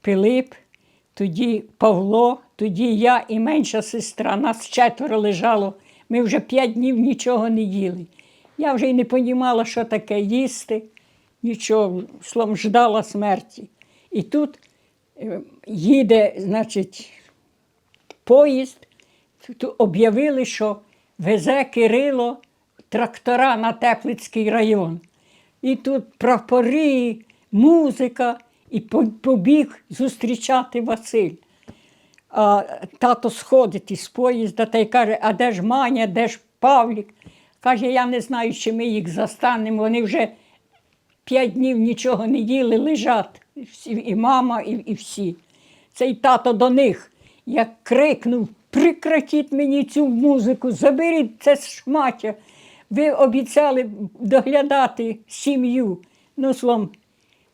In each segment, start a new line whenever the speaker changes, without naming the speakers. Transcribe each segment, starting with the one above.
Пилип, тоді Павло, тоді я і менша сестра. Нас четверо лежало. Ми вже п'ять днів нічого не їли. Я вже й не понімала, що таке їсти, нічого, словом, ждала смерті. І тут е, їде, значить, поїзд, об'явили, що везе Кирило трактора на Теплицький район. І тут прапори, музика, і побіг зустрічати Василь. А тато сходить із поїзда та й каже, а де ж Маня, де ж Павлік? Каже, я не знаю, чи ми їх застанемо. Вони вже п'ять днів нічого не їли, лежать. І мама, і, і всі. Цей тато до них як крикнув: прекратіть мені цю музику, заберіть це шмаття. Ви обіцяли доглядати сім'ю. Ну, словом,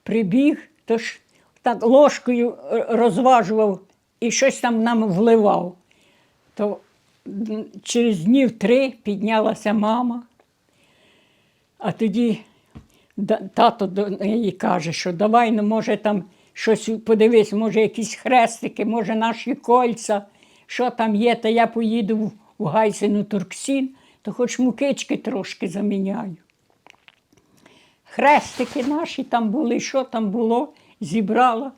прибіг, то ж так ложкою е, розважував і щось там нам вливав. То через днів три піднялася мама, а тоді тато до неї каже, що давай, ну, може, там щось подивись, може, якісь хрестики, може, наші кольця, що там є, та я поїду в Гайсину Турксін, то хоч мукички трошки заміняю. Хрестики наші там були, що там було, зібрала.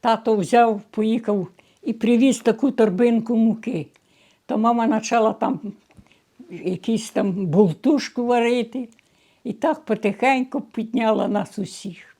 Тато взяв, поїхав і привіз таку торбинку муки. То мама почала там якісь там бултушку варити. І так потихеньку підняла нас усіх.